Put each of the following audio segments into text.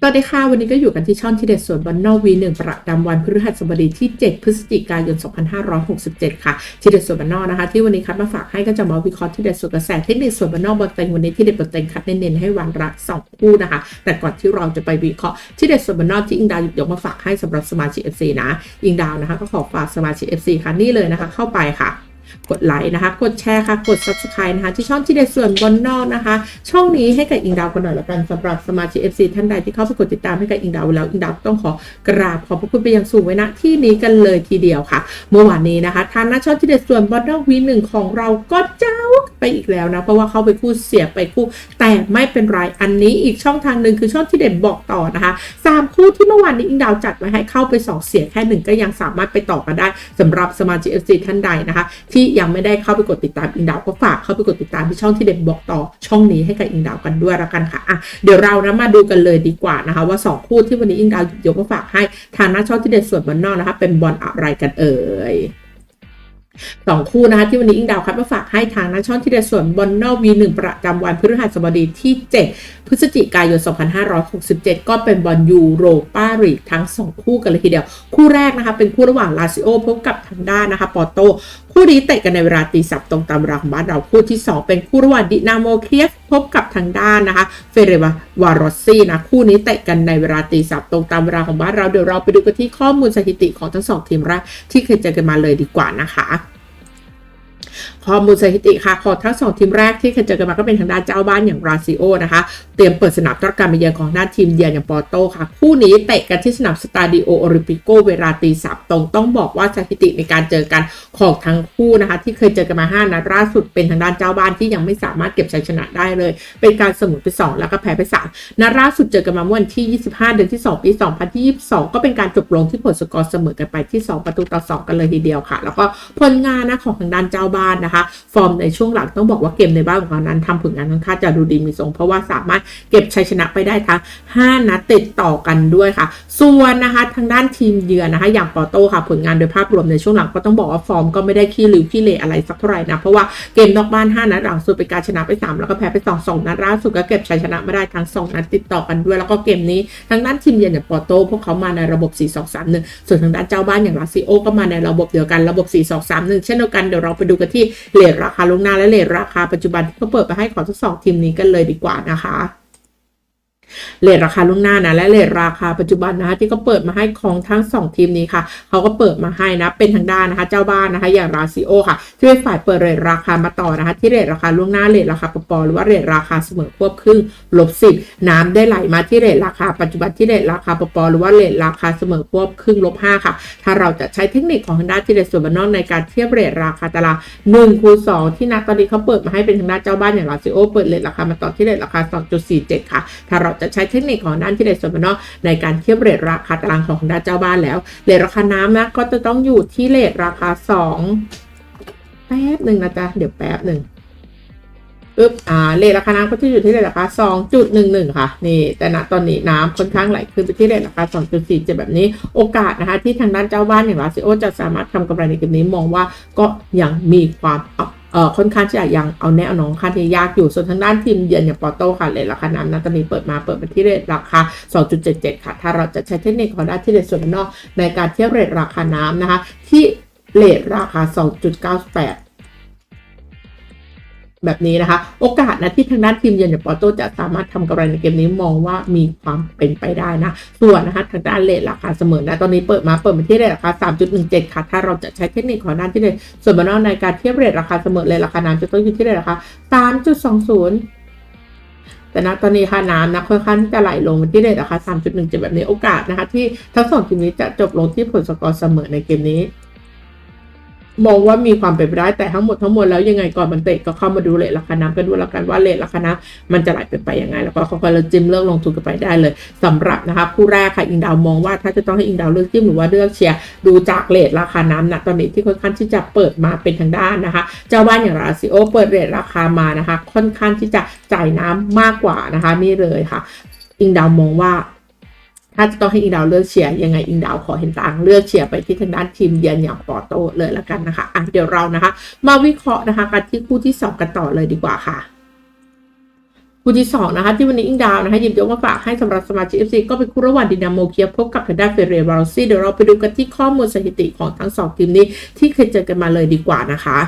สวัสดีค่ะ วันนี้ก็อยู่กันที่ช่องที่เด็ดส่วนบอลนอกวีหนึ่งประจำวันพฤหัสบดีที่ 7 พฤศจิกายน 2567 ค่ะ ที่เด็ดส่วนบอลนอกนะคะ ที่วันนี้คัดมาฝากให้ก็จะมาวิเคราะห์ที่เด็ดส่วนกระแสเทคนิคส่วนบอลนอกบอลเต็งวันนี้ที่เด็ดบอลเต็งคัดเน้นๆให้วันละสองคู่นะคะ แต่ก่อนที่เราจะไปวิเคราะห์ที่เด็ดส่วนบอลนอกที่อิงดาวหยิบยกมาฝากให้สำหรับสมาชิก FC นะอิงดาวนะคะก็ขอฝากสมาชิก FC ค่ะนี่เลยนะคะ เข้าไปค่ะ กดไลค์นะคะ กดแชร์ค่ะ กด subscribe นะคะ ที่ช่องที่เด็ดส่วนบนนอกนะคะ ช่องนี้ให้กับอิงดาวกันหน่อยละกันสำหรับสมาชิก FC ท่านใดที่เข้าไปกดติดตามให้กับอิงดาวแล้วอิงดาวต้องขอกราบขอบพระคุณไปยังสูงไว้ณที่นี้กันเลยทีเดียวค่ะ เมื่อวานนี้นะคะทางหน้าช่องที่เด็ดส่วนบนนอกวีหนึ่งของเราก็เจ้าไปอีกแล้วนะ เพราะว่าเข้าไปคู่เสียไปคู่ แต่ไม่เป็นไรอันนี้อีกช่องทางหนึ่งคือช่องที่เด็ดบอกต่อนะคะสามคู่ที่เมื่อวานนี้อิงดาวจัดไว้ให้เข้าไปสองเสียแค่หนึ่งก็ยังสามารถไปต่อกันได้สำหรับสมาชิก FC ท่านใดนะคะทยังไม่ได้เข้าไปกดติดตามอิงดาวก็ฝากเข้าไปกดติดตามที่ช่องที่เด็ดบอกต่อช่องนี้ให้กับอิงดาวกันด้วยละกันค่ะอะเดี๋ยวเรานะมาดูกันเลยดีกว่านะคะ ว่า 2 คู่ที่วันนี้อิงดาวยกมาฝากให้ทางหน้าช่องที่เด็ดส่วนบอลนอกนะคะ เป็นบอลอะไรกันเอ่ยสองคู่นะคะที่วันนี้อิงดาวคัดมาฝากให้ทางนักช่องที่เด็ดส่วนบอลนอกวีหนึ่งประจำวันพฤหัสบดีที่ 7 พฤศจิกายน 2567 ก็เป็นบอลยูโรปาลีกทั้ง 2 คู่กันเลยทีเดียว คู่แรกนะคะเป็นคู่ระหว่างลาซิโอพบกับทางด้านนะคะปอร์โตคู่นี้เตะกันในเวลาตีสับตรงตามเวลาของบ้านเราคู่ที่ 2 เป็นคู่ระหว่างดินาโมเคียฟพบกับทางด้านนะคะเฟเรวาวารอซี่นะคู่นี้เตะกันในเวลาตีสับตรงตามเวลาของบ้านเราเดี๋ยวเราไปดูกันที่ข้อมูลสถิติของทั้งสองทีมแรกที่เคยเจอกันมาเลยดีกว่านะคะ ข้อมูลสถิติค่ะของทั้งสองทีมแรกที่เคยเจอกันมาก็เป็นทางด้านเจ้าบ้านอย่างราซิโอนะคะ เตรียมเปิดสนามต้อนการมาเยือนของหน้าทีมเยือนอย่างปอร์โตค่ะ คู่นี้เตะกันที่สนามสตาดิโอโอลิมปิโกเวลาตีสับตรง ต้องบอกว่าสถิติในการเจอกันของทั้งคู่นะคะ ที่เคยเจอกันมา5นัดล่าสุดเป็นทางด้านเจ้าบ้านที่ยังไม่สามารถเก็บชัยชนะได้เลย เป็นการเสมอไป 2 แล้วก็แพ้ไป3นัดล่าสุดเจอกันมาเมื่อวันที่ 25 เดือนที่ 2 ปี 2022 ก็เป็นการจบลงที่ผลสกอร์เสมอกันไปที่ 2 ประตูต่อ 2 กันเลยทีเดียวค่ะ แล้วก็ผลงานนะของทางด้านเจ้าบ้านนะคะฟอร์มในช่วงหลังต้องบอกว่าเกมในบ้านของเขานั้นทำผลงานค่อนข้างจะดูดีมีทรง เพราะว่าสามารถเก็บชัยชนะไปได้ทั้ง5นัดติดต่อกันด้วยค่ะ ส่วนนะคะทางด้านทีมเยือนนะคะ อย่างปอโต้ค่ะผลงานโดยภาพรวมในช่วงหลังก็ต้องบอกว่าฟอร์มก็ไม่ได้ขี้ริ้วขี้เลอะไรสักเท่าไหร่นะเพราะว่าเกมนอกบ้าน 5 นัดหลังสุดเป็นการชนะไป 3 แล้วก็แพ้ไป 2 2 นัดล่าสุดก็เก็บชัยชนะไม่ได้ทั้ง 2 นัดติดต่อกันด้วย แล้วก็เกมนี้ทางด้านทีมเยือนอย่างปอโต้พวกเขามาในระบบ 4 2 3 1 ส่วนทางด้านเจ้าบ้านอย่างลาซิโอก็มาในระบบเดียวกันระบบ 4 2 3 1 เช่นเดียวกันเดี๋ยวเราไปดูกันที่เลทราคาลงหน้าและเลทราคาปัจจุบันที่เขาเปิดไปให้ขอทดสอบทีมนี้กันเลยดีกว่านะคะ เลทราคาล่วงหน้านะและเลทราคาปัจจุบันนะคะที่เขาเปิดมาให้ของทั้ง 2 ทีมนี้ค่ะเขาก็เปิดมาให้นะเป็นทางด้านนะคะ เจ้าบ้านนะคะอย่างราซิโอค่ะ ที่เป็นฝ่ายเปิดเลทราคามาต่อนะคะ ที่เลทราคาล่วงหน้าเลทราคาปปหรือว่าเลทราคาเสมอควบครึ่งลบสิบน้ำได้ไหลมาที่เลทราคาปัจจุบันที่เลทราคาปปหรือว่าเลทราคาเสมอควบครึ่งลบห้าค่ะ ถ้าเราจะใช้เทคนิคของทางด้านที่เลทส่วนบนนอกในการเทียบเลทราคาตารางหนึ่งคูณสองที่นักตอนนี้เขาเปิดมาให้เป็นทางด้านเจ้าบ้านอย่างราซิโอเปิดเลทราคามาต่อที่เลทราคา 2.47 ค่ะ ถ้าเราจะใช้เทคนิคของด้านที่เลทส่วนนอกในการเทียบเรทราคาตารางของด้านเจ้าบ้านแล้วเรทราคาน้ำนะก็จะต้องอยู่ที่เรทราคาสองแป๊บหนึ่งนะจ๊ะเดี๋ยวแป๊บหนึ่งปึ๊บอ่าเรทราคาน้ำก็จะอยู่ที่เรทราคาสองจุดหนึ่งหนึ่งค่ะ นี่ แต่ณตอนนี้น้ำค่อนข้างไหลขึ้นไปที่เรทราคาสองจุดสี่จะแบบนี้ โอกาสนะคะ ที่ทางด้านเจ้าบ้านอย่างลาซิโอจะสามารถทำกำไรในเกมนี้มองว่าก็ยังมีความ เอ่อค่อนข้างจะยังเอาแน่เอานองค่าที่ยากอยู่ ส่วนทางด้านทีมเยือนอย่างปอโต้ค่ะเลยราคาน้ำนะตอนนี้เปิดมาเปิดมาที่เรทราคา 2.77 ค่ะ ถ้าเราจะใช้เทคนิคของด้านที่เรทส่วนนอกในการเทียบเรทราคาน้ำนะคะ ที่เรทราคา 2.98 แบบนี้นะคะ โอกาสนะที่ทางด้านทีมเยือนอย่างปอโต้จะสามารถทำกำไรในเกมนี้มองว่ามีความเป็นไปได้นะ ส่วนนะคะทางด้านเลทราคาเสมอนะตอนนี้เปิดมาเปิดมาที่เรทราคา 3.17 ค่ะ ถ้าเราจะใช้เทคนิคของด้านที่เรทส่วนบนนอกในการเทียบเรทราคาเสมอเลยราคาน้ำจะต้องอยู่ที่เรทราคา 3.20แต่ณตอนนี้ค่าน้ำนะค่อนข้างที่จะไหลลงมาที่เรทราคา3.17 แบบนี้โอกาสนะคะ ที่ทั้งสองทีมนี้จะจบลงที่ผลสกอร์เสมอในเกมนี้ มองว่ามีความเป็นไปได้แต่ทั้งหมดทั้งมวลแล้วยังไงก่อนมันเตะก็เข้ามาดูเลทราคาน้ำกันด้วยแล้วกันว่าเลทราคาน้ำมันจะไหลเป็นไปยังไง แล้วก็ค่อยๆเราจิ้มเลือกลงทุนกันไปได้เลยสำหรับนะคะคู่แรกค่ะอิงดาวมองว่าถ้าจะต้องให้อิงดาวเลือกจิ้มหรือว่าเลือกเชียร์ดูจากเลทราคาน้ำนะตอนนี้ที่ค่อนข้างที่จะเปิดมาเป็นทางด้านนะคะ เจ้าบ้านอย่างราซิโอเปิดเรทราคามานะคะ ค่อนข้างที่จะจ่ายน้ำมากกว่านะคะนี่เลยค่ะ อิงดาวมองว่า ถ้าจะต้องให้อิงดาวเลือกเชียร์ยังไงอิงดาวขอเห็นต่างเลือกเชียร์ไปที่ทางด้านทีมเยือนอย่างปอโตเลยละกันนะคะอะเดี๋ยวเรานะคะ มาวิเคราะห์นะคะกันที่คู่ที่สองกันต่อเลยดีกว่าค่ะคู่ที่2นะคะที่วันนี้อิงดาวนะคะหยิบยกมาฝากให้สำหรับสมาชิก FC ก็เป็นคู่ระหว่างดินาโมเคียพบกับทางด้านเฟเรบาลซี่เดี๋ยวเราไปดูกันที่ข้อมูลสถิติของทั้งสองทีมนี้ที่เคยเจอกันมาเลยดีกว่านะคะ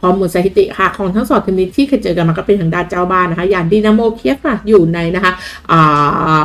ข้อมูลสถิติค่ะของทั้งสองทีมนี้ที่เคยเจอกันมาก็เป็นทางด้านเจ้าบ้านนะคะอย่างดินาโมเคียค่ะอยู่ในนะคะอ่า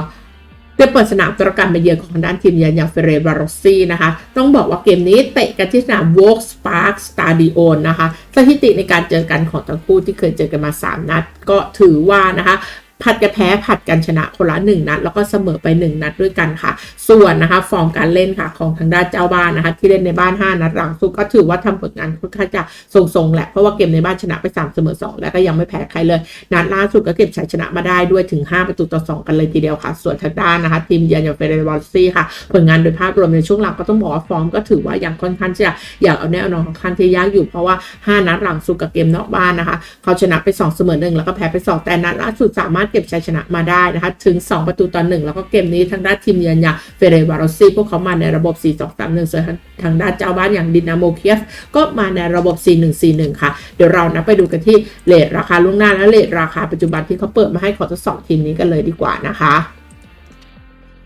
ได้เปิดสนามตรการมาเยือนของทางด้านทีมเยือนอย่างเฟเรบารอซี่นะคะ ต้องบอกว่าเกมนี้เตะกันที่สนาม w o l k s Park Stadion นะคะ สถิติในการเจอกันของทั้งคู่ที่เคยเจอกันมา 3 นัดก็ถือว่านะคะ ผัดกันแพ้ผัดกันชนะคนละ1นัด แล้วก็เสมอไป 1 นัดด้วยกันค่ะ ส่วนนะคะ ฟอร์มการเล่นค่ะของทางด้านเจ้าบ้านนะคะ ที่เล่นในบ้าน 5 นัดหลังสุดก็ถือว่าทำผลงานค่อนข้างจะทรงๆแหละ เพราะว่าเกมในบ้านชนะไป 3 เสมอ 2 แล้วก็ยังไม่แพ้ใครเลย นัดล่าสุดก็เก็บชัยชนะมาได้ด้วยถึง 5 ประตูต่อ 2 กันเลยทีเดียวค่ะ ส่วนทางด้านนะคะทีมเยือนอย่างเฟเรนวอลซี่ค่ะ ผลงานโดยภาพรวมในช่วงหลังก็ต้องบอกว่าฟอร์มก็ถือว่ายังค่อนข้างจะอยากเอาแน่เอานอนของคันที่ยากอยู่เพราะว่า 5 นัดหลังสุดกับเกมนอกบ้านนะคะ เขาชนะไป 2 เสมอหนึ่งแล้วก็แพ้ไป 2 แต่นัดล่าสุดสามารถเก็บชัยชนะมาได้นะคะถึง 2 ประตูต่อหนึ่งแล้วก็เกมนี้ทางด้านทีมเยือนอย่างเฟเรวารอซี่พวกเขามาในระบบ 4-2-3-1ส่วนทางด้านเจ้าบ้านอย่างดินาโมเคียฟก็มาในระบบ 4-1-4-1 ค่ะ เดี๋ยวเรานะไปดูกันที่เลทราคาล่วงหน้าและเลทราคาปัจจุบันที่เขาเปิดมาให้ของทั้งสองทีมนี้กันเลยดีกว่านะคะ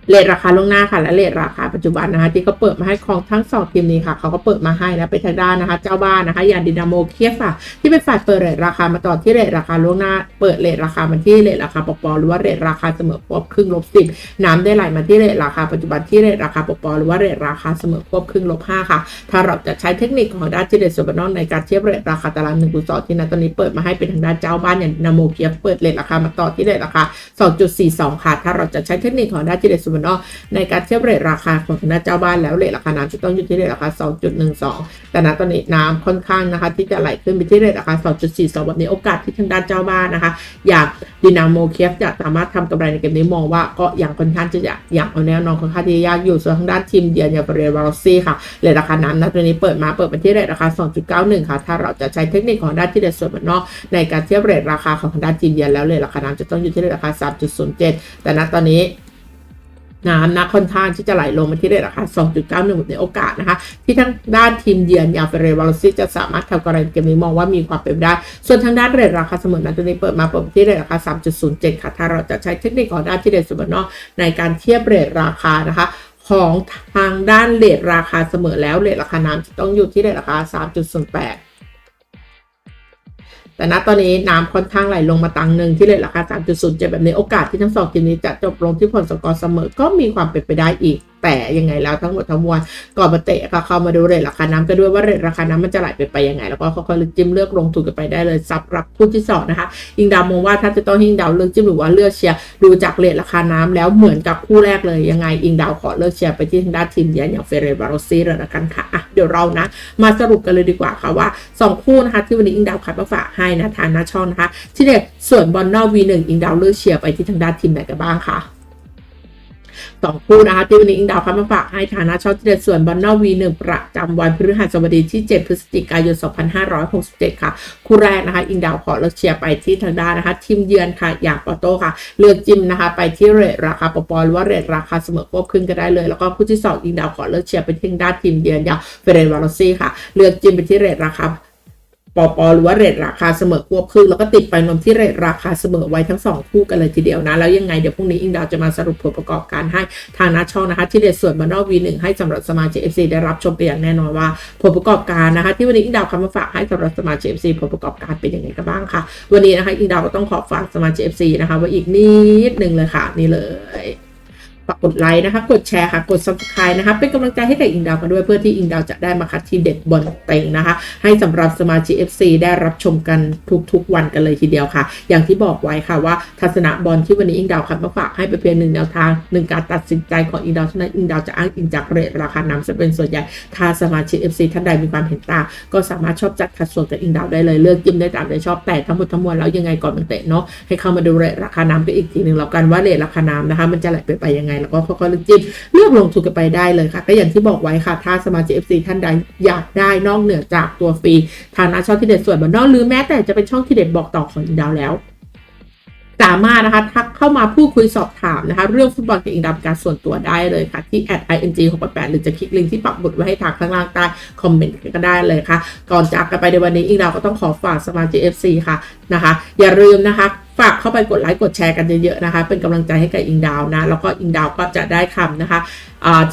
เลทราคาล่วงหน้าค่ะ และเลทราคาปัจจุบันนะคะที่เขาเปิดมาให้ของทั้งสองทีมนี้ค่ะเขาก็เปิดมาให้นะไปทางด้านนะคะ เจ้าบ้านนะคะอย่างดินาโมเคียฟค่ะ ที่เป็นฝ่ายเปิดเลทราคามาต่อที่เลทราคาล่วงหน้า เปิดเลทราคามาที่เลทราคาปปหรือว่าเลทราคาเสมอควบครึ่งลบสิบน้ำได้ไหลมาที่เลทราคาปัจจุบันที่เลทราคาปปหรือว่าเลทราคาเสมอควบครึ่งลบห้าค่ะ ถ้าเราจะใช้เทคนิคของด้านที่เดส่วนนอกในการเทียบเลทราคาตารางหนึ่งคูณสองที่นะตอนนี้เปิดมาให้เป็นทางด้านเจ้าบ้านอย่างดินาโมเคียฟเปิดเลทราคามาต่อที่เลทราคา 2.42 ค่ะ ถ้าเราจะใช้เทคนิคของด้านที่เดส่วนนอกในการเทียบเรทราคาของทางด้านเจ้าบ้านแล้วเรทราคาน้ำจะต้องอยู่ที่เรทราคา 2.12 แต่ณตอนนี้น้ำค่อนข้างนะคะ ที่จะไหลขึ้นไปที่เรทราคา 2.42 แบบนี้โอกาสที่ทางด้านเจ้าบ้านนะคะ อยากดินาโมเคียฟจะสามารถทำกำไรในเกมนี้มองว่าก็ยังค่อนข้างจะอยากเอาแนวนอนค่อนข้างที่ยากอยู่ส่วนทางด้านทีมเยือนอย่างเรเวอร์ซี่ค่ะเรทราคาน้ำณตอนนี้เปิดมาเปิดมาที่เรทราคา 2.91 ค่ะ ถ้าเราจะใช้เทคนิคของด้านที่เดส่วนนอกในการเทียบเรทราคาของทางด้านทีมเยือนแล้วเรทราคาน้ำจะต้องอยู่ที่เรทราคา 3.07 แต่ณตอนนี้ น้ำนะค่อนข้างที่จะไหลลงมาที่เรทราคา 2.91 ในโอกาสนะคะ ที่ทั้งด้านทีมเยือนอย่างเฟเรวาลซิจะสามารถทำกำไรเกมนี้มองว่ามีความเป็นไปได้ ส่วนทางด้านเรทราคาเสมอนั้นตัวนี้เปิดมาเปิดที่เรทราคา 3.07 ค่ะ ถ้าเราจะใช้เทคนิคของด้านที่เดสมนอกในการเทียบเรทราคานะคะของทางด้านเรทราคาเสมอแล้วเรทราคาน้ำจะต้องอยู่ที่เรทราคา 3.08 แต่ณตอนนี้น้ำค่อนข้างไหลลงมาตังหนึ่งที่เลทราคา 3.07 แบบนี้โอกาสที่ทั้งสองทีมนี้จะจบลงที่ผลสกอร์เสมอก็มีความเป็นไปได้อีก แต่ยังไงแล้วทั้งหมดทั้งมวลก่อนมาเตะก็เข้ามาดูเรทราคาน้ำกันด้วยว่าเรทราคาน้ำมันจะไหลไปไปยังไง แล้วก็ค่อยๆจิ้มเลือกลงทุนกันไปได้เลยซับรับคู่ที่สองนะคะยิงดาวมองว่าถ้าจะต้องยิงดาวเลือกจิ้มหรือว่าเลือกเชียร์ดูจากเรทราคาน้ำแล้วเหมือนกับคู่แรกเลยยังไงอิงดาวขอเลือกเชียร์ไปที่ทางด้านทีมเยือนอย่างเฟเรบารอซี่เลยละกันค่ะอะเดี๋ยวเรานะ มาสรุปกันเลยดีกว่าค่ะว่า 2 คู่นะคะที่วันนี้อิงดาวคัดมาฝากให้นะทางหน้าช่องนะคะ ที่เนี่ยส่วนบอลนอก V1 อิงดาวเลือกเชียร์ไปที่ทางด้านทีมไหนกันบ้างค่ะ สองคู่นะคะที่วันนี้อิงดาวคัดมาฝากให้ฐานะชองที่เด็ดส่วนบอลนอก V1 ประจำวันพฤหัสบดีที่ 7 พฤศจิกายน 2567 ค่ะ คู่แรกนะคะอิงดาวขอเลือกเชียร์ไปที่ทางด้านนะคะ ทีมเยือนค่ะ อย่างปอโต้ค่ะ เลือกจิมนะคะ ไปที่เรทราคาปปหรือว่าเรทราคาเสมอควบขึ้นก็ได้เลย แล้วก็คู่ที่ 2 อิงดาวขอเลือกเชียร์ไปที่ทางด้านทีมเยือนอย่างเฟเรนวาโรซี่ค่ะ เลือกจิมไปที่เรทราคา ปอปอหรือว่าเรทราคาเสมอควบครึ่งแล้วก็ติดไปนมที่เรทราคาเสมอไว้ทั้งสองคู่กันเลยทีเดียวนะ แล้วยังไงเดี๋ยวพรุ่งนี้อิงดาวจะมาสรุปผลประกอบการให้ทางน้าช่องนะคะ ที่เด็ดส่วนบานอก V1 ให้สำหรับสมาชิก FC ได้รับชมไปอย่างแน่นอนว่า ผลประกอบการนะคะ ที่วันนี้อิงดาวคำมาฝากให้สำหรับสมาชิก FC ผลประกอบการเป็นยังไงกันบ้างค่ะ วันนี้นะคะอิงดาวก็ต้องขอฝากสมาชิก FC นะคะว่าอีกนิดหนึ่งเลยค่ะนี่เลย ฝากกดไลค์นะคะ กดแชร์ค่ะ กด subscribe นะคะ เป็นกำลังใจให้กับอิงดาวกันด้วยเพื่อที่อิงดาวจะได้มาคัดที่เด็ดบอลเต็งนะคะ ให้สำหรับสมาชิก FC ได้รับชมกันทุกๆ วันกันเลยทีเดียวค่ะ อย่างที่บอกไว้ค่ะว่าทัศนะบอลที่วันนี้อิงดาวคัดมาฝากให้ไปเพียงหนึ่งแนวทางหนึ่งการตัดสินใจของอิงดาวเท่านั้นอิงดาวจะอ้างอิงจากเรทราคานำจะเป็นส่วนใหญ่ถ้าสมาชิก FC ท่านใดมีความเห็นต่างก็สามารถชอบจัดขัดส่วนกับอิงดาวได้เลยเลือกจิ้มได้ตามใจชอบแต่ทั้งหมดทั้งมวลแล้วยังไงก่อนมันเตะเนาะให้เข้ามาดูเรทราคานำกันอีกทีหนึ่งแล้วกันว่าเรทราคานำนะคะมันจะไหลไปไปยังไงแล้วก็ค่อยๆเลือกจิ้มเลือกลงทุนกันไปได้เลยค่ะก็อย่างที่บอกไว้ค่ะ ถ้าสมาชิก FC ท่านใดอยากได้นอกเหนือจากตัวฟรี ทางหน้าช่องที่เด็ดส่วนบนนอกหรือแม้แต่จะเป็นช่องที่เด็ดบอกต่อของอิงดาวแล้วสามารถนะคะทักเข้ามาพูดคุยสอบถามนะคะ เรื่องฟุตบอลกับอิงดาวเป็นการส่วนตัวได้เลยค่ะ ที่ @ing 6 8หรือจะคลิกลิงก์ที่ปักบุดไว้ให้ทางข้างล่างใต้คอมเมนต์ก็ได้เลยค่ะ ก่อนจากกันไปในวันนี้อิงดาวก็ต้องขอฝากสมาชิก FC ค่ะนะคะ อย่าลืมนะคะ ฝากเข้าไปกดไลค์กดแชร์กันเยอะๆนะคะ เป็นกำลังใจให้กับอิงดาวนะ แล้วก็อิงดาวก็จะได้คำนะคะ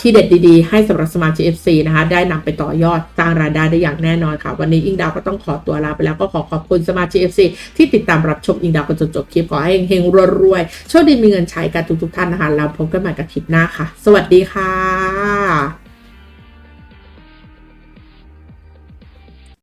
ที่เด็ดดีๆ ให้สำหรับสมาชิก FC นะคะ ได้นำไปต่อยอดสร้างรายได้ได้อย่างแน่นอนค่ะ วันนี้อิงดาวก็ต้องขอตัวลาไปแล้วก็ขอขอบคุณสมาชิก FC ที่ติดตามรับชมอิงดาวกันจนจบคลิปขอให้เฮงๆรวยๆโชคดีมีเงินใช้กันทุกๆท่านนะคะแล้วพบกันใหม่กับคลิปหน้าค่ะ สวัสดีค่ะ